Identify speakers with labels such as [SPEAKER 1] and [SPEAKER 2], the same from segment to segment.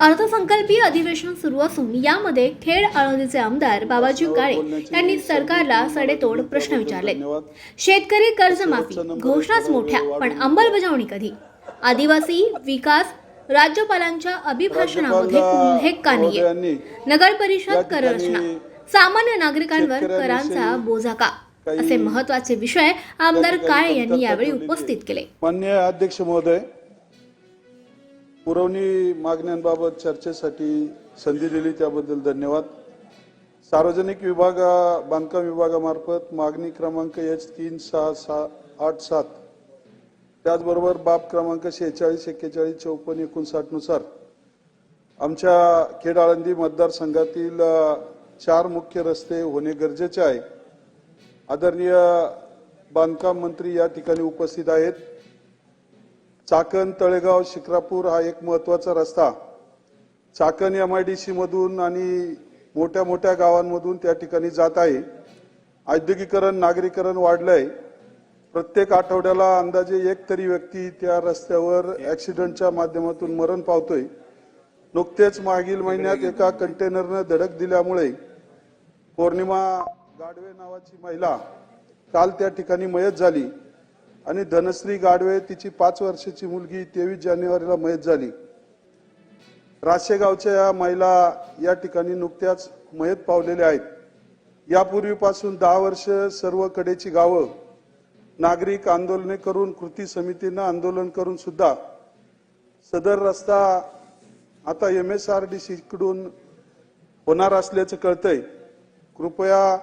[SPEAKER 1] अर्थसंकल्पीय अधिवेशन सुरू असून यामध्ये खेड आळंदीचे आमदार बाबाजी काळे यांनी सरकारला सडेतोड प्रश्न विचारले शेतकरी कर्जमाफी घोषणाच मोठ्या पण अंमलबजावणी कधी? आदिवासी विकास राज्यपालांच्या अभिभाषणामध्ये उल्लेख का नाहीये नगर परिषद कर रचना सामान्य नागरिकांवर करांचा बोजा का असे महत्त्वाचे विषय आमदार काळे यांनी यावेळी उपस्थित केले.
[SPEAKER 2] मान्य अध्यक्ष महोदय पुरवणी मागण्यांबाबत चर्चेसाठी संधी दिली त्याबद्दल धन्यवाद. सार्वजनिक विभागा बांधकाम विभागामार्फत मागणी क्रमांक एच तीन सहा सहा आठ सात त्याचबरोबर बाब क्रमांक शेहेचाळीस एक्केचाळीस चौपन्न एकोणसाठनुसार आमच्या खेड आळंदी मतदारसंघातील चार मुख्य रस्ते होणे गरजेचे आहे. आदरणीय बांधकाम मंत्री या ठिकाणी उपस्थित आहेत. चाकण तळेगाव शिक्रापूर हा एक महत्त्वाचा रस्ता. Chakan M I D C मधून आणि मोठ्या मोठ्या गावांमधून त्या ठिकाणी जात आहे. औद्योगिकरण नागरीकरण वाढलंय. प्रत्येक आठवड्याला अंदाजे एक तरी व्यक्ती त्या रस्त्यावर ऍक्सिडेंटच्या माध्यमातून मरण पावतोय. नुकतेच मागील महिन्यात एका कंटेनरनं धडक दिल्यामुळे पौर्णिमा गाडवे नावाची महिला काल त्या ठिकाणी मयत झाली. आणि धनश्री गाडवे तिची पाच वर्षाची मुलगी तेवीस जानेवारीला मयत झाली. राशेगावच्या या महिला या ठिकाणी नुकत्याच मयत पावलेल्या आहेत. यापूर्वीपासून दहा वर्ष सर्व कडेची गावं नागरिक आंदोलने करून कृती समितीनं आंदोलन करून सुद्धा सदर रस्ता आता एम एस आर डी सीकडून होणार असल्याचं कळतंय. कृपया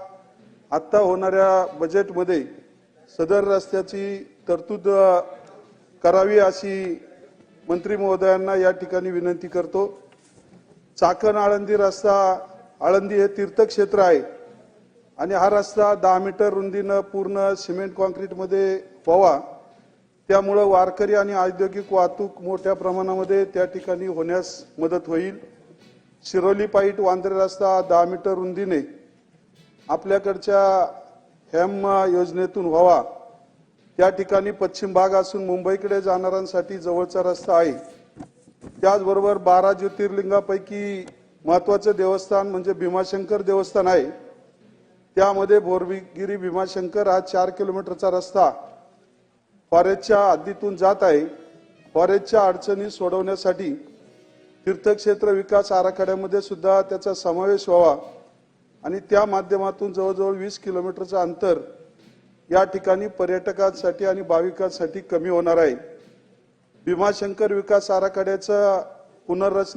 [SPEAKER 2] आत्ता होणाऱ्या बजेटमध्ये सदर रस्त्याची तरतूद करावी अशी मंत्री महोदयांना या ठिकाणी विनंती करतो. चाकण आळंदी रस्ता आळंदी हे तीर्थक्षेत्र आहे. आणि हा रस्ता दहा मीटर रुंदीनं पूर्ण सिमेंट कॉन्क्रीटमध्ये व्हावा. त्यामुळं वारकरी आणि औद्योगिक वाहतूक मोठ्या प्रमाणामध्ये त्या ठिकाणी होण्यास मदत होईल. शिरोली पाईट वांद्रे रस्ता दहा मीटर रुंदीने आपल्याकडच्या हेम योजनेतून व्हावा. त्या ठिकाणी पश्चिम भाग असून मुंबईकडे जाणाऱ्यांसाठी जवळचा रस्ता आहे. त्याचबरोबर बारा ज्योतिर्लिंगापैकी महत्वाचं देवस्थान म्हणजे भीमाशंकर देवस्थान आहे. त्यामध्ये भोरगिरी भीमाशंकर हा चार किलोमीटरचा रस्ता फॉरेस्टच्या हद्दीतून जात आहे. फॉरेस्टच्या अडचणी सोडवण्यासाठी तीर्थक्षेत्र विकास आराखड्यामध्ये सुद्धा त्याचा समावेश व्हावा. आणि त्या माध्यमातून जवळजवळ वीस किलोमीटरचं अंतर या ठिकाणी पर्यटकांसाठी आणि भाविकांसाठी कमी होणार आहे. भीमाशंकर विकास आराखड्याचा पुनर्रचने